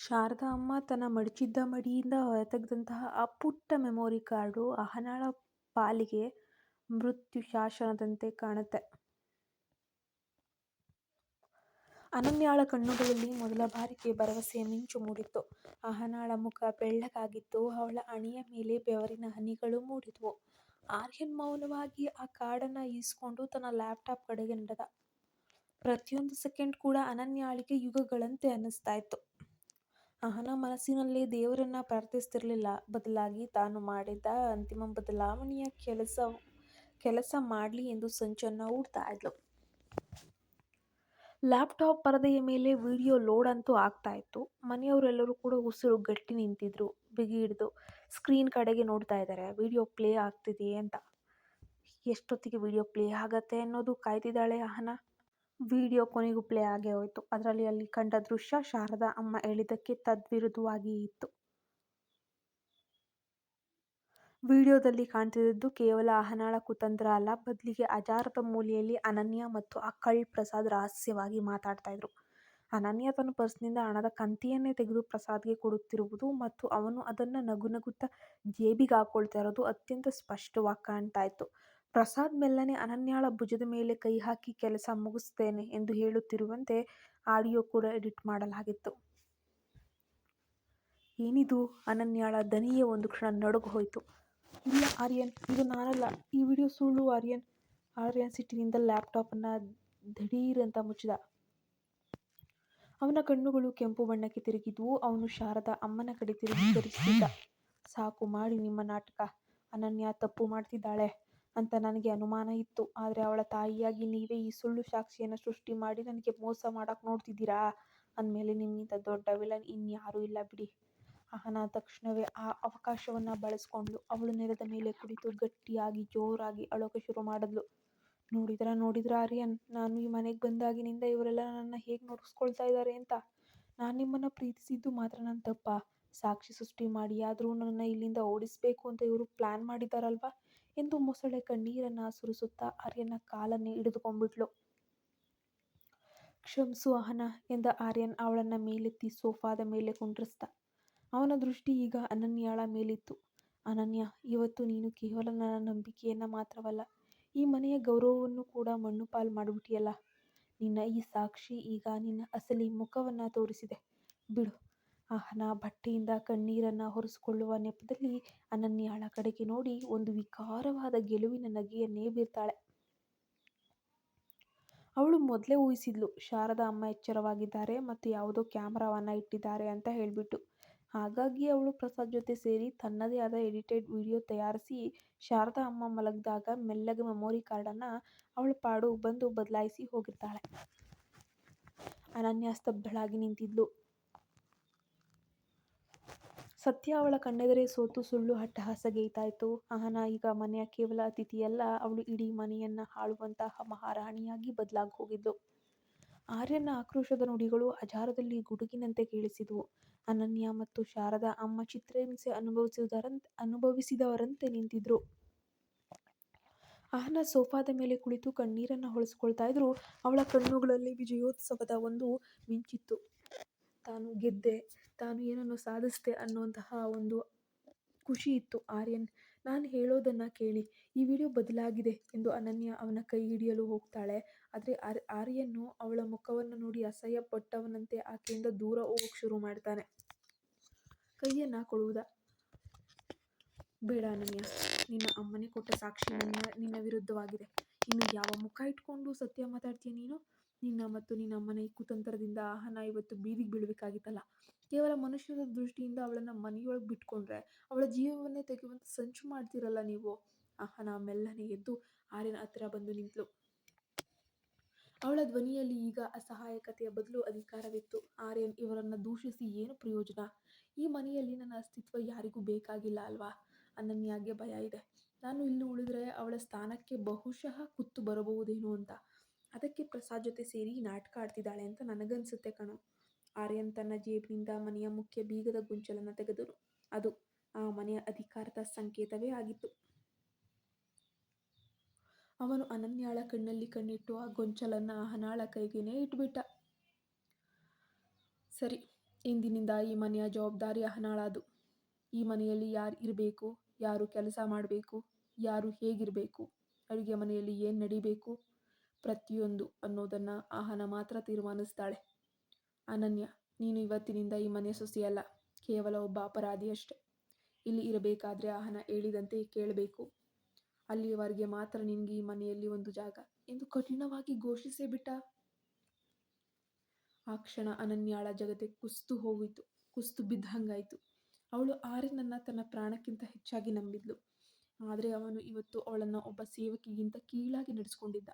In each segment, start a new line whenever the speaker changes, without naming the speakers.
ಶಾರದಾ ಅಮ್ಮ ತನ್ನ ಮಡಚಿದ್ದ ಮಡಿಯಿಂದ ಹೊರತೆಗೆದಂತಹ ಆ ಪುಟ್ಟ ಮೆಮೊರಿ ಕಾರ್ಡು ಅಹನಾಳ ಪಾಲಿಗೆ ಮೃತ್ಯು ಶಾಸನದಂತೆ ಕಾಣುತ್ತೆ. ಅನನ್ಯಾಳ ಕಣ್ಣುಗಳಲ್ಲಿ ಮೊದಲ ಬಾರಿಗೆ ಭರವಸೆಯ ಮಿಂಚು ಮೂಡಿತ್ತು. ಅಹನಾಳ ಮುಖ ಬೆಳ್ಳಗಾಗಿತ್ತು. ಅವಳ ಅಣಿಯ ಮೇಲೆ ಬೆವರಿನ ಹನಿಗಳು ಮೂಡಿದ್ವು. ಆರ್ಯನ್ ಮೌನವಾಗಿ ಆ ಕಾರ್ಡನ್ನ ಈಸ್ಕೊಂಡು ತನ್ನ ಲ್ಯಾಪ್ಟಾಪ್ ಕಡೆಗೆ ನಡೆದ. ಪ್ರತಿಯೊಂದು ಸೆಕೆಂಡ್ ಕೂಡ ಅನನ್ಯಾಳಿಗೆ ಯುಗಗಳಂತೆ ಅನ್ನಿಸ್ತಾ ಇತ್ತು. ಅಹನಾ ಮನಸ್ಸಿನಲ್ಲಿ ದೇವರನ್ನ ಪ್ರಾರ್ಥಿಸ್ತಿರಲಿಲ್ಲ ಬದಲಾಗಿ ತಾನು ಮಾಡಿದ ಅಂತಿಮ ಬದಲಾವಣೆಯ ಕೆಲಸ ಕೆಲಸ ಮಾಡಲಿ ಎಂದು ಸಂಚನ್ನ ಹೂಡ್ತಾ ಇದ್ಲು. ಲ್ಯಾಪ್ಟಾಪ್ ಪರದೆಯ ಮೇಲೆ ವಿಡಿಯೋ ಲೋಡ್ ಅಂತೂ ಆಗ್ತಾ ಇತ್ತು. ಮನೆಯವರೆಲ್ಲರೂ ಕೂಡ ಉಸಿರು ಗಟ್ಟಿ ನಿಂತಿದ್ರು. ಬಿಗಿ ಹಿಡಿದು ಸ್ಕ್ರೀನ್ ಕಡೆಗೆ ನೋಡ್ತಾ ಇದ್ದಾರೆ ವಿಡಿಯೋ ಪ್ಲೇ ಆಗ್ತಿದೆಯೇ ಅಂತ. ಎಷ್ಟೊತ್ತಿಗೆ ವಿಡಿಯೋ ಪ್ಲೇ ಆಗತ್ತೆ ಅನ್ನೋದು ಕಾಯ್ತಿದ್ದಾಳೆ ಅಹನಾ. ವಿಡಿಯೋ ಕೊನೆಗೂ ಪ್ಲೇ ಆಗೇ ಹೋಯ್ತು. ಅದರಲ್ಲಿ ಅಲ್ಲಿ ಕಂಡ ದೃಶ್ಯ ಶಾರದಾ ಅಮ್ಮ ಹೇಳಿದ್ದಕ್ಕೆ ತದ್ವಿರುದ್ಧವಾಗಿ ಇತ್ತು. ವಿಡಿಯೋದಲ್ಲಿ ಕಾಣ್ತಿದ್ದದ್ದು ಕೇವಲ ಅಹನಾಳ ಕುತಂತ್ರ ಅಲ್ಲ. ಬದಲಿಗೆ ಅಜಾರದ ಮೂಲೆಯಲ್ಲಿ ಅನನ್ಯ ಮತ್ತು ಅಕ್ಕಳ್ ಪ್ರಸಾದ್ ರಹಸ್ಯವಾಗಿ ಮಾತಾಡ್ತಾ ಇದ್ರು. ಅನನ್ಯ ತನ್ನ ಪರ್ಸ್ನಿಂದ ಹಣದ ಕಂತಿಯನ್ನೇ ತೆಗೆದು ಪ್ರಸಾದ್ಗೆ ಕೊಡುತ್ತಿರುವುದು ಮತ್ತು ಅವನು ಅದನ್ನು ನಗು ನಗುತ್ತಾ ಜೇಬಿಗೆ ಹಾಕೊಳ್ತಾ ಇರೋದು ಅತ್ಯಂತ ಸ್ಪಷ್ಟವಾಗಿ ಕಾಣ್ತಾ ಇತ್ತು. ಪ್ರಸಾದ್ ಮೆಲ್ಲನೆ ಅನನ್ಯಾಳ ಭುಜದ ಮೇಲೆ ಕೈ ಹಾಕಿ ಕೆಲಸ ಮುಗಿಸ್ತೇನೆ ಎಂದು ಹೇಳುತ್ತಿರುವಂತೆ ಆಡಿಯೋ ಕೂಡ ಎಡಿಟ್ ಮಾಡಲಾಗಿತ್ತು. ಏನಿದು ಅನನ್ಯಾಳ ದನಿಯೇ ಒಂದು ಕ್ಷಣ ನಡುಗು ಹೋಯಿತು ಇಲ್ಲ, ಆರ್ಯನ್, ಇದು ನಾನಲ್ಲ. ಈ ವಿಡಿಯೋ ಸುಳ್ಳು, ಆರ್ಯನ್. ಆರ್ಯನ್ ಸಿಟ್ಟಿನಿಂದ ಲ್ಯಾಪ್ಟಾಪನ್ನು ಅಂತ ಮುಚ್ಚಿದ. ಅವನ ಕಣ್ಣುಗಳು ಕೆಂಪು ಬಣ್ಣಕ್ಕೆ ತಿರುಗಿದ್ವು. ಅವನು ಶಾರದಾ ಅಮ್ಮನ ಕಡೆ ತಿರುಗಿ. ಸಾಕು ಮಾಡಿ ನಿಮ್ಮ ನಾಟಕ. ಅನನ್ಯಾ ತಪ್ಪು ಮಾಡ್ತಿದ್ದಾಳೆ ಅಂತ ನನಗೆ ಅನುಮಾನ ಇತ್ತು. ಆದರೆ ಅವಳ ತಾಯಿಯಾಗಿ ನೀವೇ ಈ ಸುಳ್ಳು ಸಾಕ್ಷಿಯನ್ನು ಸೃಷ್ಟಿ ಮಾಡಿ ನನಗೆ ಮೋಸ ಮಾಡಕ್ಕೆ ನೋಡ್ತಿದ್ದೀರಾ ಅಂದಮೇಲೆ ನಿಮ್ಮಿಂತ ದೊಡ್ಡ ವಿಲನ್ ಇನ್ಯಾರೂ ಇಲ್ಲ ಬಿಡಿ. ಅಹನಾ ತಕ್ಷಣವೇ ಆ ಅವಕಾಶವನ್ನು ಬಳಸ್ಕೊಂಡ್ಳು. ಅವಳು ನೆಲದ ಮೇಲೆ ಕುಳಿತು ಗಟ್ಟಿಯಾಗಿ ಜೋರಾಗಿ ಅಳೋಕೆ ಶುರು ಮಾಡಿದ್ಲು. ನೋಡಿದ್ರಾ ನೋಡಿದ್ರಾ ಆರ್ಯನ್. ನಾನು ಈ ಮನೆಗೆ ಬಂದಾಗಿನಿಂದ ಇವರೆಲ್ಲ ನನ್ನ ಹೇಗೆ ನೋಡಿಸ್ಕೊಳ್ತಾ ಇದ್ದಾರೆ ಅಂತ. ನಾನು ನಿಮ್ಮನ್ನು ಪ್ರೀತಿಸಿದ್ದು ಮಾತ್ರ ನನ್ನ ತಪ್ಪ ಸಾಕ್ಷಿ ಸೃಷ್ಟಿ ಮಾಡಿ ಆದರೂ ನನ್ನ ಇಲ್ಲಿಂದ ಓಡಿಸ್ಬೇಕು ಅಂತ ಇವರು ಪ್ಲ್ಯಾನ್ ಮಾಡಿದಾರಲ್ವಾ ಎಂದು ಮೊಸಳೆ ಕಣ್ಣೀರನ್ನ ಸುರಿಸುತ್ತಾ ಆರ್ಯನ ಕಾಲನ್ನೇ ಹಿಡಿದುಕೊಂಡ್ಬಿಟ್ಲು ಕ್ಷಮಿಸು ಅಹನ ಎಂದ ಆರ್ಯನ್ ಅವಳನ್ನ ಮೇಲೆತ್ತಿ ಸೋಫಾದ ಮೇಲೆ ಕುಂಡ್ರಿಸ್ದ. ಅವನ ದೃಷ್ಟಿ ಈಗ ಅನನ್ಯಾಳ ಮೇಲಿತ್ತು. ಅನನ್ಯ ಇವತ್ತು ನೀನು ಕೇವಲ ನನ್ನ ನಂಬಿಕೆಯನ್ನ ಮಾತ್ರವಲ್ಲ, ಈ ಮನೆಯ ಗೌರವವನ್ನು ಕೂಡ ಮಣ್ಣು ಪಾಲು ಮಾಡಿಬಿಟ್ಟಿಯಲ್ಲ ನಿನ್ನ ಈ ಸಾಕ್ಷಿ ಈಗ ನಿನ್ನ ಅಸಲಿ ಮುಖವನ್ನ ತೋರಿಸಿದೆ. ಬಿಡು. ಅಹನಾ ಬಟ್ಟೆಯಿಂದ ಕಣ್ಣೀರನ್ನ ಒರೆಸಿಕೊಳ್ಳುವ ನೆಪದಲ್ಲಿ ಅನನ್ಯಾಳ ಕಡೆಗೆ ನೋಡಿ ಒಂದು ವಿಕಾರವಾದ ಗೆಲುವಿನ ನಗೆಯನ್ನೇ ಬೀರ್ತಾಳೆ. ಅವಳು ಮೊದಲೇ ಊಹಿಸಿದ್ಲು, ಶಾರದಾ ಅಮ್ಮ ಎಚ್ಚರವಾಗಿದ್ದಾರೆ ಮತ್ತು ಯಾವುದೋ ಕ್ಯಾಮ್ರಾವನ್ನು ಇಟ್ಟಿದ್ದಾರೆ ಅಂತ ಹೇಳಿಬಿಟ್ಟು ಹಾಗಾಗಿ ಅವಳು ಪ್ರಸಾದ್ ಜೊತೆ ಸೇರಿ ತನ್ನದೇ ಆದ ಎಡಿಟೆಡ್ ವಿಡಿಯೋ ತಯಾರಿಸಿ ಶಾರದಾ ಅಮ್ಮ ಮಲಗಿದಾಗ ಮೆಲ್ಲಗೆ ಮೆಮೊರಿ ಕಾರ್ಡನ್ನು ಅವಳು ಪಾಡು ಬಂದು ಬದಲಾಯಿಸಿ ಹೋಗಿರ್ತಾಳೆ. ಅನನ್ಯ ಸ್ತಬ್ಧಳಾಗಿ ನಿಂತಿದ್ಲು. ಸತ್ಯ ಅವಳ ಕಣ್ಣೆದುರೇ ಸೋತು ಸುಳ್ಳು ಅಟ್ಟಹಾಸಗೈತಾ ಇತ್ತು. ಆಹನ, ಈಗ ಮನೆಯ ಕೇವಲ ಅತಿಥಿಯಲ್ಲ. ಅವಳು ಇಡೀ ಮನೆಯನ್ನ ಆಳುವಂತಹ ಮಹಾರಾಣಿಯಾಗಿ ಬದಲಾಗಿ ಹೋಗಿದ್ದು ಆರ್ಯನ ಆಕ್ರೋಶದ ನುಡಿಗಳು ಅಜಾರದಲ್ಲಿ ಗುಡುಗಿನಂತೆ ಕೇಳಿಸಿದವು ಅನನ್ಯಾ ಮತ್ತು ಶಾರದಾ ಅಮ್ಮ ಚಿತ್ರಹಿಂಸೆ ಅನುಭವಿಸಿದವರಂತೆ ನಿಂತಿದ್ರು. ಆಹನ ಸೋಫಾದ ಮೇಲೆ ಕುಳಿತು ಕಣ್ಣೀರನ್ನ ಒರೆಸ್ಕೊಳ್ತಾ ಇದ್ರು. ಅವಳ ಕಣ್ಣುಗಳಲ್ಲಿ ವಿಜಯೋತ್ಸವದ ಒಂದು ಮಿಂಚಿತ್ತು. ತಾನು ಗೆದ್ದೆ, ತಾನು ಏನನ್ನು ಸಾಧಿಸಿದೆ ಅನ್ನುವಂತಹ ಒಂದು ಖುಷಿ ಇತ್ತು. ಆರ್ಯನ್ ನಾನು ಹೇಳೋದನ್ನು ಕೇಳಿ. ಈ ವಿಡಿಯೋ ಬದಲಾಗಿದೆ ಎಂದು ಅನನ್ಯ ಅವನ ಕೈ ಹಿಡಿಯಲು ಹೋಗ್ತಾಳೆ. ಆದ್ರೆ ಆರ್ಯನ್ನು ಅವಳ ಮುಖವನ್ನು ನೋಡಿ ಅಸಹ್ಯ ಪಟ್ಟವನಂತೆ ಆಕೆಯಿಂದ ದೂರ ಹೋಗಕ್ಕೆ ಶುರು ಮಾಡ್ತಾನೆ. ಕೈಯನ್ನು ಕೊಡುವುದ? ಬೇಡ ಅನನ್ಯ ನಿನ್ನ ಅಮ್ಮನೇ ಕೊಟ್ಟ ಸಾಕ್ಷಿ ನಿನ್ನ ವಿರುದ್ಧವಾಗಿದೆ. ಇನ್ನು ಯಾವ ಮುಖ ಇಟ್ಕೊಂಡು ಸತ್ಯ ಮಾತಾಡ್ತೀಯ ನೀನು? ನಿನ್ನ ಮತ್ತು ನಿನ್ನ ಈ ಕುತಂತ್ರದಿಂದ ಆಹನ ಇವತ್ತು ಬೀದಿಗೆ ಬೀಳಬೇಕಾಗಿತ್ತಲ್ಲ ಕೇವಲ ಮನುಷ್ಯರ ದೃಷ್ಟಿಯಿಂದ ಅವಳನ್ನ ಮನೆಯೊಳಗೆ ಬಿಟ್ಕೊಂಡ್ರೆ ಅವಳ ಜೀವವನ್ನೇ ತೆಗೆಯುವಂತ ಸಂಚು ಮಾಡ್ತೀರಲ್ಲ ನೀವು. ಆಹನ ಮೆಲ್ಲನೆ ಎದ್ದು ಆರ್ಯನ ಹತ್ತಿರ ಬಂದು ನಿಂತಳು ಅವಳ ಧ್ವನಿಯಲ್ಲಿ ಈಗ ಅಸಹಾಯಕತೆಯ ಬದಲು ಅಧಿಕಾರವಿತ್ತು. ಆರ್ಯನ್ ಇವರನ್ನ ದೂಷಿಸಿ ಏನು ಪ್ರಯೋಜನ? ಈ ಮನೆಯಲ್ಲಿ ನನ್ನ ಅಸ್ತಿತ್ವ ಯಾರಿಗೂ ಬೇಕಾಗಿಲ್ಲ ಅಲ್ವಾ? ಅನನ್ಯಾಗೆ ಭಯ ಇದೆ. ನಾನು ಇಲ್ಲಿ ಉಳಿದ್ರೆ ಅವಳ ಸ್ಥಾನಕ್ಕೆ ಬಹುಶಃ ಕುತ್ತು ಬರಬಹುದೇನೋ ಅಂತ. ಅದಕ್ಕೆ ಪ್ರಸಾದ್ ಜೊತೆ ಸೇರಿ ನಾಟಕ ಆಡ್ತಿದ್ದಾಳೆ ಅಂತ ನನಗನ್ಸುತ್ತೆ ಕಣೋ. ಆರ್ಯನ್ ತನ್ನ ಜೇಬಿನಿಂದ ಮನೆಯ ಮುಖ್ಯ ಬೀಗದ ಗುಂಚಲನ್ನು ತೆಗೆದರು ಅದು ಆ ಮನೆಯ ಅಧಿಕಾರದ ಸಂಕೇತವೇ ಆಗಿತ್ತು. ಅವನು ಅನನ್ಯಾಳ ಕಣ್ಣಲ್ಲಿ ಕಣ್ಣಿಟ್ಟು ಆ ಗೊಂಚಲನ್ನು ಹನಾಳ ಕೈಗೇನೆ ಇಟ್ಬಿಟ್ಟ. ಸರಿ, ಇಂದಿನಿಂದ ಈ ಮನೆಯ ಜವಾಬ್ದಾರಿ ಅಹನಾಳದು ಈ ಮನೆಯಲ್ಲಿ ಯಾರು ಇರಬೇಕು, ಯಾರು ಕೆಲಸ ಮಾಡಬೇಕು, ಯಾರು ಹೇಗಿರಬೇಕು, ಅಡುಗೆ ಮನೆಯಲ್ಲಿ ಏನು ನಡಿಬೇಕು ಪ್ರತಿಯೊಂದು ಅನ್ನೋದನ್ನು ಆಹನ ಮಾತ್ರ ತೀರ್ಮಾನಿಸ್ತಾಳೆ. ಅನನ್ಯ, ನೀನು ಇವತ್ತಿನಿಂದ ಈ ಮನೆ ಸೊಸೆಯಲ್ಲ, ಕೇವಲ ಒಬ್ಬ ಅಪರಾಧಿ ಅಷ್ಟೆ. ಇಲ್ಲಿ ಇರಬೇಕಾದ್ರೆ ಆಹನ ಹೇಳಿದಂತೆ ಕೇಳಬೇಕು. ಅಲ್ಲಿಯವರೆಗೆ ಮಾತ್ರ ನಿನಗೆ ಈ ಮನೆಯಲ್ಲಿ ಒಂದು ಜಾಗ ಎಂದು ಕಠಿಣವಾಗಿ ಘೋಷಿಸೇ ಬಿಟ್ಟ. ಆ ಕ್ಷಣ ಅನನ್ಯಾಳ ಜಗತೆ ಕುಸ್ತು ಹೋಗಿತು ಕುಸ್ತು ಬಿದ್ದಂಗಾಯ್ತು. ಅವಳು ಆರ್ಯನನ್ನ ತನ್ನ ಪ್ರಾಣಕ್ಕಿಂತ ಹೆಚ್ಚಾಗಿ ನಂಬಿದ್ಲು. ಆದರೆ ಅವನು ಇವತ್ತು ಅವಳನ್ನು ಒಬ್ಬ ಸೇವಕಿಗಿಂತ ಕೀಳಾಗಿ ನಡೆಸ್ಕೊಂಡಿದ್ದ.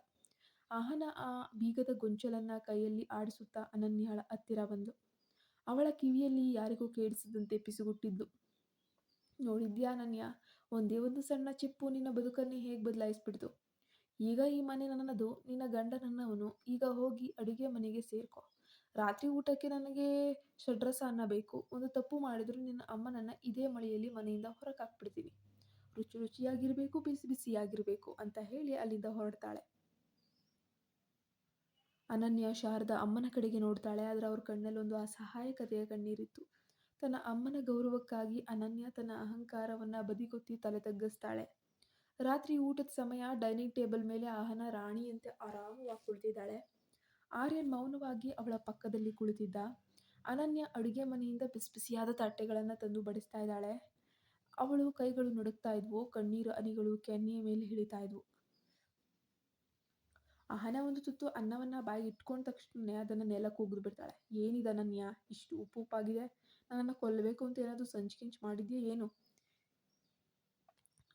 ಆಹನ ಆ ಬೀಗದ ಗೊಂಚಲನ್ನ ಕೈಯಲ್ಲಿ ಆಡಿಸುತ್ತಾ ಅನನ್ಯಾಳ ಹತ್ತಿರ ಬಂದು, ಅವಳ ಕಿವಿಯಲ್ಲಿ ಯಾರಿಗೂ ಕೇಳಿಸದಂತೆ ಪಿಸುಗುಟ್ಟಿದ್ದು. ನೋಡಿದ್ಯಾ ಅನನ್ಯ, ಒಂದೇ ಒಂದು ಸಣ್ಣ ಚಿಪ್ಪು ನಿನ್ನ ಬದುಕನ್ನೇ ಹೇಗೆ ಬದಲಾಯಿಸ್ಬಿಡ್ತು? ಈಗ ಈ ಮನೆ ನನ್ನದು, ನಿನ್ನ ಗಂಡ ನನ್ನವನು, ಈಗ ಹೋಗಿ ಅಡುಗೆ ಮನೆಗೆ ಸೇರ್ಕೊ. ರಾತ್ರಿ ಊಟಕ್ಕೆ ನನಗೆ ಷಡ್ರಸ ಅನ್ನ ಬೇಕು ಒಂದು ತಪ್ಪು ಮಾಡಿದ್ರು ನಿನ್ನ ಅಮ್ಮನನ್ನ ಇದೇ ಮಳೆಯಲ್ಲಿ ಮನೆಯಿಂದ ಹೊರಗೆ ರುಚಿ ರುಚಿಯಾಗಿರಬೇಕು, ಬಿಸಿ ಬಿಸಿಯಾಗಿರಬೇಕು ಅಂತ ಹೇಳಿ ಅಲ್ಲಿಂದ ಹೊರಡ್ತಾಳೆ. ಅನನ್ಯ ಶಾರದ ಅಮ್ಮನ ಕಡೆಗೆ ನೋಡ್ತಾಳೆ. ಆದರೆ ಅವ್ರ ಕಣ್ಣಲ್ಲಿ ಒಂದು ಅಸಹಾಯಕತೆಯ ಕಣ್ಣೀರಿತ್ತು. ತನ್ನ ಅಮ್ಮನ ಗೌರವಕ್ಕಾಗಿ ಅನನ್ಯ ತನ್ನ ಅಹಂಕಾರವನ್ನ ಬದಿಗೊತ್ತಿ ತಲೆ ತಗ್ಗಿಸ್ತಾಳೆ. ರಾತ್ರಿ ಊಟದ ಸಮಯ ಡೈನಿಂಗ್ ಟೇಬಲ್ ಮೇಲೆ ಆಹನ ರಾಣಿಯಂತೆ ಆರಾಮವಾಗಿ ಕುಳಿತಿದ್ದಾಳೆ. ಆರ್ಯನ್ ಮೌನವಾಗಿ ಅವಳ ಪಕ್ಕದಲ್ಲಿ ಕುಳಿತಿದ್ದ. ಅನನ್ಯ ಅಡುಗೆ ಮನೆಯಿಂದ ಬಿಸಿ ಬಿಸಿಯಾದ ತಟ್ಟೆಗಳನ್ನು ತಂದು ಬಡಿಸ್ತಾ ಇದ್ದಾಳೆ. ಅವಳು ಕೈಗಳು ನಡುಕ್ತಾ ಇದ್ವು. ಕಣ್ಣೀರು ಅನಿಗಳು ಕೆನ್ನೆಯ ಮೇಲೆ ಹಿಡಿತಾ ಇದ್ವು. ಅಹನ ಒಂದು ತುತ್ತು ಅನ್ನವನ್ನ ಬಾಯಿಗೆ ಇಟ್ಕೊಂಡ ತಕ್ಷಣ ಅದನ್ನ ನೆಲಕ್ಕೆ ಉಗಿದು ಬಿಡ್ತಾಳೆ. ಏನಿದೆ ಅನನ್ಯ? ಇಷ್ಟು ಉಪ್ಪು ಉಪ್ಪಾಗಿದೆ. ನನ್ನನ್ನು ಕೊಲ್ಲಬೇಕು ಅಂತ ಏನಾದರೂ ಸಂಚು ಕಿಂಚು ಮಾಡಿದ್ಯಾ ಏನು?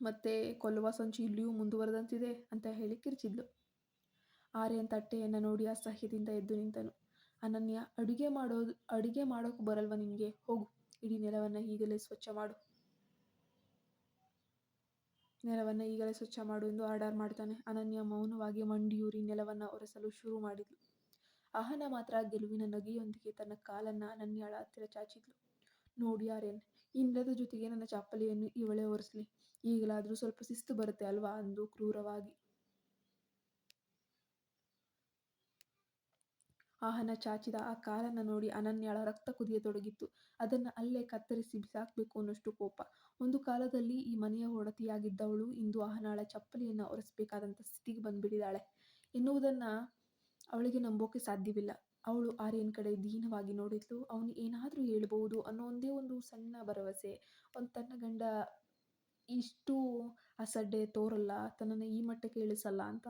ಮತ್ತೆ ಕೊಲ್ಲುವ ಸಂಚು ಇಲ್ಲಿಯೂ ಮುಂದುವರೆದಂತಿದೆ ಅಂತ ಹೇಳಿ ಕಿರ್ಚಿದ್ಲು. ಆರ್ಯನ್ ತಟ್ಟೆಯನ್ನು ನೋಡಿ ಅಸಹ್ಯದಿಂದ ಎದ್ದು ನಿಂತನು. ಅನನ್ಯ, ಅಡುಗೆ ಮಾಡೋದು, ಅಡುಗೆ ಮಾಡೋಕೆ ಬರಲ್ವ ನಿನಗೆ? ಹೋಗು, ಇಡೀ ನೆಲವನ್ನು ಈಗಲೇ ಸ್ವಚ್ಛ ಮಾಡು. ನೆಲವನ್ನು ಈಗಲೇ ಸ್ವಚ್ಛ ಮಾಡು ಎಂದು ಆರ್ಡರ್ ಮಾಡ್ತಾನೆ. ಅನನ್ಯ ಮೌನವಾಗಿ ಮಂಡಿಯೂರಿ ನೆಲವನ್ನು ಒರೆಸಲು ಶುರು ಮಾಡಿದ್ಲು. ಅಹನ ಮಾತ್ರ ಗೆಲುವಿನ ನಗೆಯೊಂದಿಗೆ ತನ್ನ ಕಾಲನ್ನು ಅನನ್ಯಳ ಹತ್ತಿರ ಚಾಚಿದ್ಲು. ನೋಡಿ ಯಾರೇನ್ ನೆಲದ ಜೊತೆಗೆ ನನ್ನ ಚಪ್ಪಲಿಯನ್ನು ಇವಳೇ ಒರೆಸಲಿ. ಈಗಲಾದರೂ ಸ್ವಲ್ಪ ಶಿಸ್ತು ಬರುತ್ತೆ ಅಲ್ವಾ ಅಂದು ಕ್ರೂರವಾಗಿ. ಆಹನ ಚಾಚಿದ ಆ ಕಾಲನ್ನ ನೋಡಿ ಅನನ್ಯಾಳ ರಕ್ತ ಕುದಿಯತೊಡಗಿತ್ತು. ಅದನ್ನ ಅಲ್ಲೇ ಕತ್ತರಿಸಿ ಬಿಸಾಕಬೇಕು ಅನ್ನೋಷ್ಟು ಕೋಪ. ಒಂದು ಕಾಲದಲ್ಲಿ ಈ ಮನೆಯ ಒಡತಿಯಾಗಿದ್ದವಳು ಇಂದು ಆಹನಾಳ ಚಪ್ಪಲಿಯನ್ನು ಒರೆಸಬೇಕಾದಂಥ ಸ್ಥಿತಿಗೆ ಬಂದ್ಬಿಟ್ಟಿದ್ದಾಳೆ ಎನ್ನುವುದನ್ನ ಅವಳಿಗೆ ನಂಬೋಕೆ ಸಾಧ್ಯವಿಲ್ಲ. ಅವಳು ಆರ್ಯನ್ ಕಡೆ ದೀನವಾಗಿ ನೋಡಿದ್ಲು. ಅವನು ಏನಾದರೂ ಹೇಳ್ಬೋದು ಅನ್ನೋ ಒಂದೇ ಒಂದು ಸಣ್ಣ ಭರವಸೆ. ಒಂದು ತನ್ನ ಗಂಡ ಇಷ್ಟು ಅಸಡ್ಡೆ ತೋರಲ್ಲ, ತನ್ನನ್ನು ಈ ಮಟ್ಟಕ್ಕೆ ಇಳಿಸಲ್ಲ ಅಂತ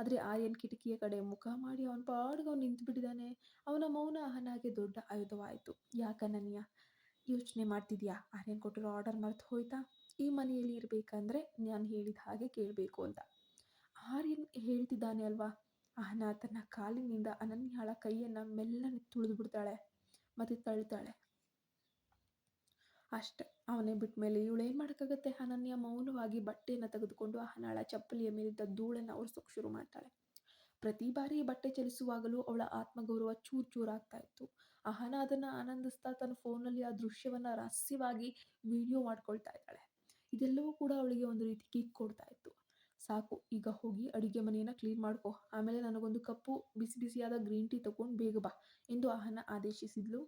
ಆದರೆ ಆರ್ಯನ್ ಕಿಟಕಿಯ ಕಡೆ ಮುಖ ಮಾಡಿ ಅವನ ಪಾಡಿಗೆ ಅವನು ನಿಂತು ಬಿಟ್ಟಿದ್ದಾನೆ ಅವನ ಮೌನ ಅಹನಾಗೆ ದೊಡ್ಡ ಆಯುಧವಾಯಿತು. ಯಾಕನನ್ಯ ಯೋಚನೆ ಮಾಡ್ತಿದ್ಯಾ? ಆರ್ಯನ್ ಕೊಟ್ಟಿರೋ ಆರ್ಡರ್ ಮರೆತು ಹೋಯ್ತಾ? ಈ ಮನೆಯಲ್ಲಿ ಇರಬೇಕಂದ್ರೆ ನಾನು ಹೇಳಿದ ಹಾಗೆ ಕೇಳಬೇಕು ಅಂತ. ಆರ್ಯನ್ ಹೇಳ್ತಿದ್ದಾನೆ ಅಲ್ವಾ? ಅಹನ ತನ್ನ ಕಾಲಿನಿಂದ ಅನನ್ಯಾಳ ಕೈಯನ್ನು ಮೆಲ್ಲನೆ ತುಳಿದು ಬಿಡ್ತಾಳೆ ಮತ್ತು ತಳ್ತಾಳೆ. ಅಷ್ಟೆ. ಅವನೇ ಬಿಟ್ಟ ಮೇಲೆ ಇವಳು ಏನು ಮಾಡೋಕ್ಕಾಗತ್ತೆ? ಅನನ್ಯ ಮೌನವಾಗಿ ಬಟ್ಟೆಯನ್ನು ತೆಗೆದುಕೊಂಡು ಅಹನಾಳ ಚಪ್ಪಲಿಯ ಮೇಲಿದ್ದ ಧೂಳನ್ನು ಒರೆಸೋಕೆ ಶುರು ಮಾಡ್ತಾಳೆ. ಪ್ರತಿ ಬಾರಿ ಬಟ್ಟೆ ಚಲಿಸುವಾಗಲೂ ಅವಳ ಆತ್ಮಗೌರವ ಚೂರು ಚೂರಾಗ್ತಾ ಇತ್ತು. ಅಹನ ಅದನ್ನು ಆನಂದಿಸ್ತಾ ತನ್ನ ಫೋನಲ್ಲಿ ಆ ದೃಶ್ಯವನ್ನು ರಹಸ್ಯವಾಗಿ ವಿಡಿಯೋ ಮಾಡ್ಕೊಳ್ತಾ ಇದ್ದಾಳೆ. ಇದೆಲ್ಲವೂ ಕೂಡ ಅವಳಿಗೆ ಒಂದು ರೀತಿ ಕಿಕ್ ಕೊಡ್ತಾ ಇತ್ತು. ಸಾಕು, ಈಗ ಹೋಗಿ ಅಡುಗೆ ಮನೆಯನ್ನು ಕ್ಲೀನ್ ಮಾಡ್ಕೊ. ಆಮೇಲೆ ನನಗೊಂದು ಕಪ್ಪು, ಬಿಸಿ ಬಿಸಿಯಾದ ಗ್ರೀನ್ ಟೀ ತಗೊಂಡು ಬೇಗ ಬಾ ಎಂದು ಅಹನ ಆದೇಶಿಸಿದ್ಲು.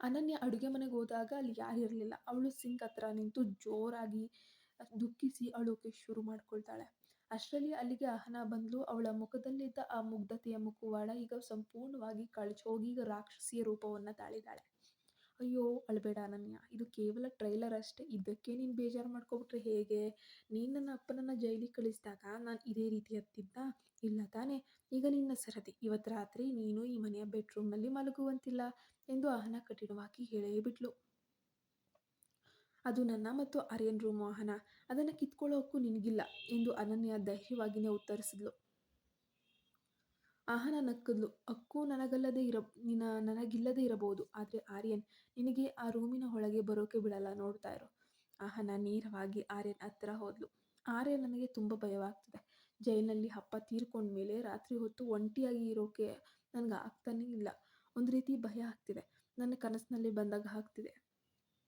ಅನನ್ಯ ಅಡುಗೆ ಮನೆಗೆ ಹೋದಾಗ ಅಲ್ಲಿ ಯಾರು ಇರಲಿಲ್ಲ. ಅವಳು ಸಿಂಕ್ ಹತ್ರ ನಿಂತು ಜೋರಾಗಿ ದುಃಖಿಸಿ ಅಳೋಕೆ ಶುರು ಮಾಡ್ಕೊಳ್ತಾಳೆ. ಅಷ್ಟರಲ್ಲಿ ಅಲ್ಲಿಗೆ ಅಹನ ಬಂದ್ಲು. ಅವಳ ಮುಖದಲ್ಲಿದ್ದ ಆ ಮುಗ್ಧತೆಯ ಮುಖವಾಡ ಈಗ ಸಂಪೂರ್ಣವಾಗಿ ಕಳಚೋಗಿ ಈಗ ರಾಕ್ಷಸಿಯ ರೂಪವನ್ನು ತಾಳಿದ್ದಾಳೆ. ಅಯ್ಯೋ ಅಳಬೇಡ ಅನನ್ಯ ಇದು ಕೇವಲ ಟ್ರೈಲರ್ ಅಷ್ಟೇ. ಇದಕ್ಕೆ ನೀನು ಬೇಜಾರು ಮಾಡ್ಕೊಬಿಟ್ರೆ ಹೇಗೆ? ನೀನು ನನ್ನ ಅಪ್ಪನನ್ನು ಜೈಲಿಗೆ ಕಳಿಸಿದಾಗ ನಾನು ಇದೇ ರೀತಿ ಹತ್ತಿದ್ದ ಇಲ್ಲ ತಾನೇ. ಈಗ ನಿನ್ನ ಸರದಿ. ಇವತ್ತು ರಾತ್ರಿ ನೀನು ಈ ಮನೆಯ ಬೆಡ್ರೂಮ್ನಲ್ಲಿ ಮಲಗುವಂತಿಲ್ಲ ಎಂದು ಅಹನ ಕಠಿಣವಾಗಿ ಹೇಳೇ ಬಿಟ್ಲು. ಅದು ನನ್ನ ಮತ್ತು ಆರ್ಯನ್ ರೂಮ್ ವಾಹನ. ಅದನ್ನು ಕಿತ್ಕೊಳ್ಳೋಕ್ಕೂ ನಿನಗಿಲ್ಲ ಎಂದು ಅನನ್ಯ ಧೈರ್ಯವಾಗಿಯೇ ಉತ್ತರಿಸಿದ್ಲು. ಆಹನ ನಕ್ಕದ್ಲು ಅಕ್ಕು ನನಗಲ್ಲದೆ ಇರ ನಿನ್ನ ನನಗಿಲ್ಲದೆ ಇರಬಹುದು. ಆದರೆ ಆರ್ಯನ್, ನಿನಗೆ ಆ ರೂಮಿನ ಒಳಗೆ ಬರೋಕೆ ಬಿಡಲ್ಲ ನೋಡ್ತಾ ಇರೋ. ಆಹನ ನೇರವಾಗಿ ಆರ್ಯನ್ ಹತ್ತಿರ ಹೋದ್ಲು. ಆರ್ಯನ್ ನನಗೆ ತುಂಬ ಭಯವಾಗ್ತಿದೆ. ಜೈಲಿನಲ್ಲಿ ಹಪ್ಪ ತೀರ್ಕೊಂಡ ಮೇಲೆ ರಾತ್ರಿ ಹೊತ್ತು ಒಂಟಿಯಾಗಿ ಇರೋಕೆ ನನಗೆ ಆಗ್ತಾನೇ ಇಲ್ಲ. ಒಂದು ರೀತಿ ಭಯ ಆಗ್ತಿದೆ. ನನ್ನ ಕನಸಿನಲ್ಲಿ ಬಂದಾಗ ಆಗ್ತಿದೆ.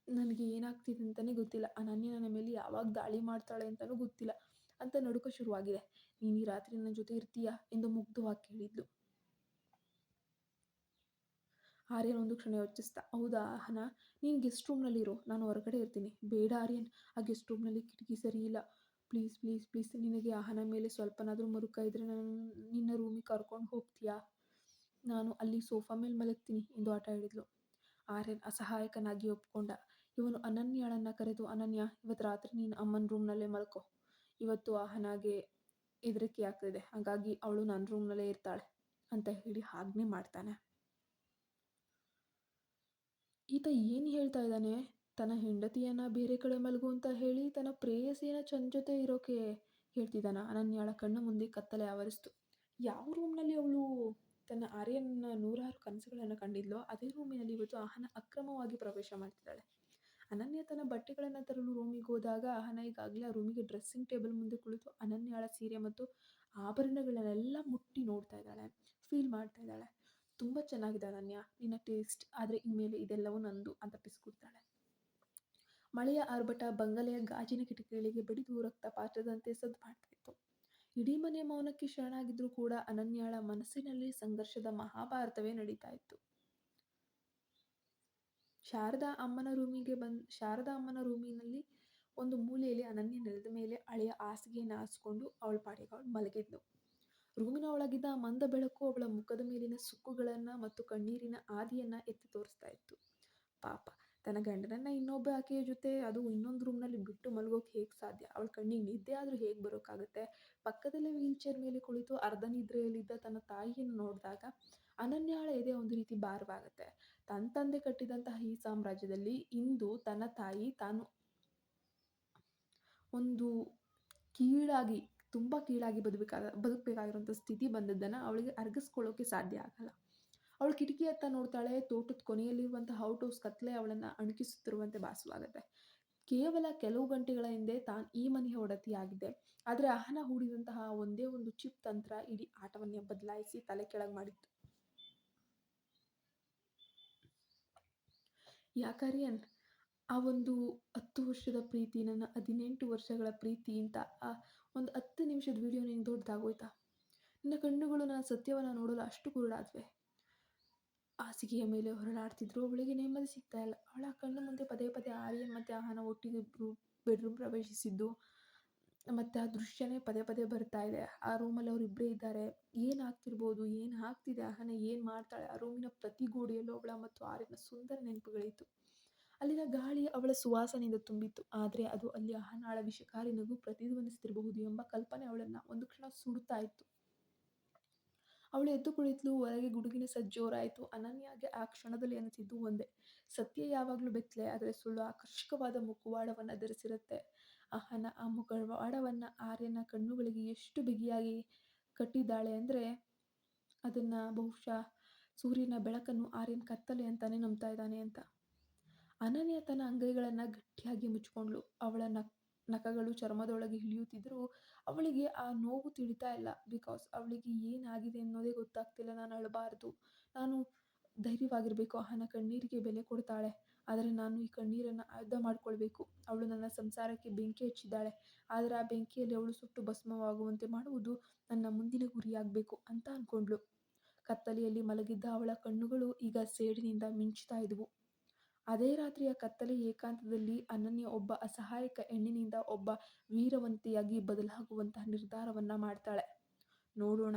ನನಗೆ ಏನಾಗ್ತಿದೆ ಅಂತಲೇ ಗೊತ್ತಿಲ್ಲ. ಅನನ್ಯ ನನ್ನ ಮೇಲೆ ಯಾವಾಗ ದಾಳಿ ಮಾಡ್ತಾಳೆ ಅಂತಲೂ ಗೊತ್ತಿಲ್ಲ. ಅಂತ ನಡುಕ ಶುರುವಾಗಿದೆ. ನೀನು ಈ ರಾತ್ರಿ ನನ್ನ ಜೊತೆ ಇರ್ತೀಯಾ ಎಂದು ಮುಗ್ಧವಾಗಿ ಕೇಳಿದ್ಲು. ಆರ್ಯನ್ ಒಂದು ಕ್ಷಣ ಯೋಚಿಸ್ತಾ, ಹೌದಾ ಹಣ ನೀನು ಗೆಸ್ಟ್ ರೂಮ್ನಲ್ಲಿರು ನಾನು ಹೊರಗಡೆ ಇರ್ತೀನಿ. ಬೇಡ ಆರ್ಯನ್, ಆ ಗೆಸ್ಟ್ ರೂಮ್ನಲ್ಲಿ ಕಿಟಕಿ ಸರಿ ಇಲ್ಲ. ಪ್ಲೀಸ್ ಪ್ಲೀಸ್ ಪ್ಲೀಸ್, ನಿನಗೆ ಆಹನ ಮೇಲೆ ಸ್ವಲ್ಪನಾದರೂ ಮರುಕ ಇದ್ದರೆ ನಾನು, ನಿನ್ನ ರೂಮಿಗೆ ಕರ್ಕೊಂಡು ಹೋಗ್ತೀಯಾ? ನಾನು ಅಲ್ಲಿ ಸೋಫಾ ಮೇಲೆ ಮಲಗ್ತೀನಿ ಎಂದು ಆಟ ಹೇಳಿದ್ಲು ಆರ್ಯನ್ ಅಸಹಾಯಕನಾಗಿ ಒಪ್ಕೊಂಡ, ಇವನು ಅನನ್ಯಾಳನ್ನು ಕರೆದು, ಅನನ್ಯ ಇವತ್ತು ರಾತ್ರಿ ನೀನು ಅಮ್ಮನ ರೂಮ್ನಲ್ಲೇ ಮಲ್ಕೊ. ಇವತ್ತು ಅಹನಾಗೆ ಹೆದರಿಕೆ ಆಗ್ತಿದೆ. ಹಾಗಾಗಿ ಅವಳು ನನ್ನ ರೂಮ್ನಲ್ಲೇ ಇರ್ತಾಳೆ ಅಂತ ಹೇಳಿ ಆಜ್ಞೆ ಮಾಡ್ತಾನೆ. ಈತ ಏನು ಹೇಳ್ತಾ ಇದ್ದಾನೆ? ತನ್ನ ಹೆಂಡತಿಯನ್ನ ಬೇರೆ ಕಡೆ ಮಲಗು ಅಂತ ಹೇಳಿ ತನ್ನ ಪ್ರೇಯಸಿಯನ್ನ ಚಂದ ಜೊತೆ ಇರೋಕೆ ಹೇಳ್ತಿದ್ದಾನ. ಅನನ್ಯಾಳ ಕಣ್ಣ ಮುಂದೆ ಕತ್ತಲೆ ಆವರಿಸ್ತು. ಯಾವ ರೂಮ್ನಲ್ಲಿ ಅವಳು ತನ್ನ ಆರ್ಯನ ನೂರಾರು ಕನಸುಗಳನ್ನು ಕಂಡಿದ್ಲೋ, ಅದೇ ರೂಮಿನಲ್ಲಿ ಇವತ್ತು ಆಹನ ಅಕ್ರಮವಾಗಿ ಪ್ರವೇಶ ಮಾಡ್ತಿದ್ದಾಳೆ. ಅನನ್ಯ ತನ್ನ ಬಟ್ಟೆಗಳನ್ನು ತರಲು ರೂಮಿಗೆ ಹೋದಾಗ ಅಹನ ಈಗಾಗಲೇ ಆ ರೂಮಿಗೆ ಡ್ರೆಸ್ಸಿಂಗ್ ಟೇಬಲ್ ಮುಂದೆ ಕುಳಿತು ಅನನ್ಯಾಳ ಸೀರೆ ಮತ್ತು ಆಭರಣಗಳನ್ನೆಲ್ಲ ಮುಟ್ಟಿ ನೋಡ್ತಾ ಇದ್ದಾಳೆ ಫೀಲ್ ಮಾಡ್ತಾ ಇದ್ದಾಳೆ. ತುಂಬ ಚೆನ್ನಾಗಿದೆ ಅನನ್ಯ, ನಿನ್ನ ಟೇಸ್ಟ್ ಆದರೆ ಇನ್ಮೇಲೆ ಇದೆಲ್ಲವೂ ನಂದು ಅಂತ ಪಿಸ್ಕೊಡ್ತಾಳೆ. ಮಳೆಯ ಆರ್ಭಟ, ಬಂಗಲೆಯ ಗಾಜಿನ ಕಿಟಕಿಗಳಿಗೆ ಬಡಿದು ರಕ್ತಪಾತದಂತೆ ಸದ್ದು ಮಾಡ್ತಾ ಇತ್ತು. ಇಡೀ ಮನೆ ಮೌನಕ್ಕೆ ಶರಣಾಗಿದ್ರೂ ಕೂಡ ಅನನ್ಯಾಳ ಮನಸ್ಸಿನಲ್ಲಿ ಸಂಘರ್ಷದ ಮಹಾಭಾರತವೇ ನಡೀತಾ ಇತ್ತು. ಶಾರದಾ ಅಮ್ಮನ ರೂಮಿಗೆ ಬಂದ್, ಶಾರದಾ ಅಮ್ಮನ ರೂಮಿನಲ್ಲಿ ಒಂದು ಮೂಲೆಯಲ್ಲಿ ಅನನ್ಯ ನೆಲದ ಮೇಲೆ ಹಳೆಯ ಹಾಸಿಗೆಯನ್ನು ಹಾಸ್ಕೊಂಡು ಅವಳ ಪಾಡಿಗೆ ಅವಳು ಮಲಗಿದ್ಲು. ರೂಮಿನ ಒಳಗಿದ್ದ ಮಂದ ಬೆಳಕು ಅವಳ ಮುಖದ ಮೇಲಿನ ಸುಕ್ಕುಗಳನ್ನು ಮತ್ತು ಕಣ್ಣೀರಿನ ಆದಿಯನ್ನ ಎತ್ತಿ ತೋರಿಸ್ತಾ ಇತ್ತು. ಪಾಪ, ತನ್ನ ಗಂಡನನ್ನ ಇನ್ನೊಬ್ಬ ಆಕೆಯ ಜೊತೆ, ಅದು ಇನ್ನೊಂದು ರೂಮ್ನಲ್ಲಿ ಬಿಟ್ಟು ಮಲಗೋಕೆ ಹೇಗೆ ಸಾಧ್ಯ? ಅವಳ ಕಣ್ಣಿಗೆ ನಿದ್ದೆ ಆದರೂ ಹೇಗೆ ಬರೋಕ್ಕಾಗುತ್ತೆ ಪಕ್ಕದಲ್ಲೇ ವೀಲ್ ಚೇರ್ ಮೇಲೆ ಕುಳಿತು ಅರ್ಧ ನಿದ್ರೆಯಲ್ಲಿದ್ದ ತನ್ನ ತಾಯಿಯನ್ನು ನೋಡಿದಾಗ ಅನನ್ಯಾಳ ಎದೆ ಒಂದು ರೀತಿ ಭಾರವಾಗುತ್ತೆ. ತನ್ನ ತಂದೆ ಕಟ್ಟಿದಂತಹ ಈ ಸಾಮ್ರಾಜ್ಯದಲ್ಲಿ ಇಂದು ತನ್ನ ತಾಯಿ ತಾನು ಒಂದು ಕೀಳಾಗಿ, ತುಂಬ ಕೀಳಾಗಿ ಬದುಕಬೇಕಾದ ಬದುಕಬೇಕಾಗಿರುವಂಥ ಸ್ಥಿತಿ ಬಂದದ್ದನ್ನು ಅವಳಿಗೆ ಅರಗಿಸ್ಕೊಳ್ಳೋಕೆ ಸಾಧ್ಯ ಆಗಲ್ಲ. ಅವಳು ಕಿಟಕಿ ಹತ್ತ ನೋಡ್ತಾಳೆ, ತೋಟದ ಕೊನೆಯಲ್ಲಿರುವಂತಹ ಔಟ್ ಹೌಸ್ ಕತ್ತಲೆ ಅವಳನ್ನು ಅಣುಕಿಸುತ್ತಿರುವಂತೆ ಭಾಸವಾಗುತ್ತೆ. ಕೇವಲ ಕೆಲವು ಗಂಟೆಗಳ ಹಿಂದೆ ತಾನು ಈ ಮನೆಯ ಒಡತಿಯಾಗಿದೆ ಆದರೆ ಅಹನ ಹೂಡಿದಂತಹ ಒಂದೇ ಒಂದು ಚಿಪ್ ತಂತ್ರ ಇಡೀ ಆಟವನ್ನೇ ಬದಲಾಯಿಸಿ ತಲೆ ಕೆಳಗೆ ಮಾಡಿತ್ತು. ಯಾಕರಿಯನ್ ಆ ಒಂದು ಹತ್ತು ವರ್ಷದ ಪ್ರೀತಿ, ನನ್ನ ಹದಿನೆಂಟು ವರ್ಷಗಳ ಪ್ರೀತಿ ಅಂತ ಆ ಒಂದು ಹತ್ತು ನಿಮಿಷದ ವೀಡಿಯೋ ನಿಂಗೆ ದೊಡ್ಡದಾಗೋಯ್ತಾ ನನ್ನ ಕಣ್ಣುಗಳು ನನ್ನ ಸತ್ಯವನ್ನು ನೋಡಲು ಅಷ್ಟು ಕುರುಡಾದ್ವೆ. ಹಾಸಿಗೆಯ ಮೇಲೆ ಹೊರಳಾಡ್ತಿದ್ರು ಅವಳಿಗೆ ನೆಮ್ಮದಿ ಸಿಗ್ತಾ ಇಲ್ಲ. ಅವಳ ಕಣ್ಣು ಮುಂದೆ ಪದೇ ಪದೇ ಆರ್ಯನ್ ಮತ್ತು ಆಹನ ಒಟ್ಟಿಗೆ ಬೆಡ್ರೂಮ್ ಪ್ರವೇಶಿಸಿದ್ದು. ಮತ್ತು ಆ ದೃಶ್ಯನೇ ಪದೇ ಪದೇ ಬರ್ತಾ ಇದೆ. ಆ ರೂಮಲ್ಲಿ ಅವರಿಬ್ಬರೇ ಇದ್ದಾರೆ. ಏನು ಆಗ್ತಿರ್ಬೋದು? ಏನು ಆಗ್ತಿದೆ? ಆಹನ ಏನು ಮಾಡ್ತಾಳೆ? ಆ ರೂಮಿನ ಪ್ರತಿ ಗೋಡೆಯಲ್ಲೂ ಅವಳ ಮತ್ತು ಆರಿನ ಸುಂದರ ನೆನಪುಗಳಿತ್ತು. ಅಲ್ಲಿನ ಗಾಳಿ ಅವಳ ಸುವಾಸನೆಯಿಂದ ತುಂಬಿತ್ತು. ಆದರೆ ಅದು ಅಲ್ಲಿ ಅಹನಾಳ ವಿಷಕಾರಿ ನಗು ಪ್ರತಿಧ್ವನಿಸ್ತಿರಬಹುದು ಎಂಬ ಕಲ್ಪನೆ ಅವಳನ್ನು ಒಂದು ಕ್ಷಣ ಸುಡ್ತಾ ಇತ್ತು. ಅವಳು ಎದ್ದು ಕುಳಿತಲು, ಹೊರಗೆ ಗುಡುಗಿನ ಸಜ್ಜೋರಾಯಿತು ಅನನ್ಯಾಗೆ ಆ ಕ್ಷಣದಲ್ಲಿ ಅನಿಸಿದ್ದು ಒಂದೇ. ಸತ್ಯ ಯಾವಾಗಲೂ ಬೆತ್ತಲೆ, ಆದರೆ ಸುಳ್ಳು ಆಕರ್ಷಕವಾದ ಮುಖವಾಡವನ್ನು ಧರಿಸಿರುತ್ತೆ ಅಹನ ಆ ಮುಖವಾಡವನ್ನು ಆರ್ಯನ ಕಣ್ಣುಗಳಿಗೆ ಎಷ್ಟು ಬಿಗಿಯಾಗಿ ಕಟ್ಟಿದ್ದಾಳೆ ಅಂದರೆ ಅದನ್ನು ಬಹುಶಃ ಸೂರ್ಯನ ಬೆಳಕನ್ನು ಆರ್ಯನ್ ಕತ್ತಲೆ ಅಂತಾನೆ ನಂಬ್ತಾ ಇದ್ದಾನೆ ಅಂತ. ಅನನ್ಯ ತನ್ನ ಅಂಗೈಗಳನ್ನು ಗಟ್ಟಿಯಾಗಿ ಮುಚ್ಕೊಂಡ್ಳು. ಅವಳ ನಕ್, ನಖಗಳು ಚರ್ಮದೊಳಗೆ ಇಳಿಯುತ್ತಿದ್ದರೂ ಅವಳಿಗೆ ಆ ನೋವು ತಿಳಿತಾ ಇಲ್ಲ. ಬಿಕಾಸ್ ಅವಳಿಗೆ ಏನಾಗಿದೆ ಅನ್ನೋದೇ ಗೊತ್ತಾಗ್ತಿಲ್ಲ. ನಾನು ಅಳಬಾರ್ದು. ನಾನು ಧೈರ್ಯವಾಗಿರಬೇಕು. ಅಹನ ಕಣ್ಣೀರಿಗೆ ಬೆಲೆ ಕೊಡ್ತಾಳೆ. ಆದರೆ ನಾನು ಈ ಕಣ್ಣೀರನ್ನು ಆಯುಧ ಮಾಡಿಕೊಳ್ಬೇಕು. ಅವಳು ನನ್ನ ಸಂಸಾರಕ್ಕೆ ಬೆಂಕಿ ಹಚ್ಚಿದ್ದಾಳೆ. ಆದರೆ ಆ ಬೆಂಕಿಯಲ್ಲಿ ಅವಳು ಸುಟ್ಟು ಭಸ್ಮವಾಗುವಂತೆ ಮಾಡುವುದು ನನ್ನ ಮುಂದಿನ ಗುರಿಯಾಗಬೇಕು ಅಂತ ಅಂದ್ಕೊಂಡ್ಳು. ಕತ್ತಲೆಯಲ್ಲಿ ಮಲಗಿದ್ದ ಅವಳ ಕಣ್ಣುಗಳು ಈಗ ಸೇಡಿನಿಂದ ಮಿಂಚುತ್ತಾ ಇದ್ವು. ಅದೇ ರಾತ್ರಿಯ ಕತ್ತಲೆ ಏಕಾಂತದಲ್ಲಿ ಅನನ್ಯ ಒಬ್ಬ ಅಸಹಾಯಕ ಹೆಣ್ಣಿನಿಂದ ಒಬ್ಬ ವೀರವಂತಿಯಾಗಿ ಬದಲಾಗುವಂತಹ ನಿರ್ಧಾರವನ್ನ ಮಾಡ್ತಾಳೆ. ನೋಡೋಣ,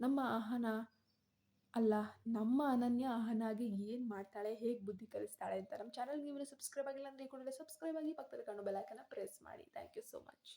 ನಮ್ಮ ಅಹನ ಅಲ್ಲ, ನಮ್ಮ ಅನನ್ಯ ಅಹನಾಗಿ ಏನು ಮಾಡ್ತಾಳೆ, ಹೇಗೆ ಬುದ್ಧಿ ಕಲಿಸ್ತಾಳೆ ಅಂತ ನಮ್ಮ ಚಾನಲ್ಗೆ ನೀವು ಸಬ್ಸ್ಕ್ರೈಬ್ ಆಗಿಲ್ಲ ಅಂದರೆ ಸಬ್ಸ್ಕ್ರೈಬ್ ಆಗಿ ಪಕ್ಕದಲ್ಲಿ ಕಾಣೋ ಬೆಲ್ ಐಕನ್ನ ಪ್ರೆಸ್ ಮಾಡಿ. Thank you so much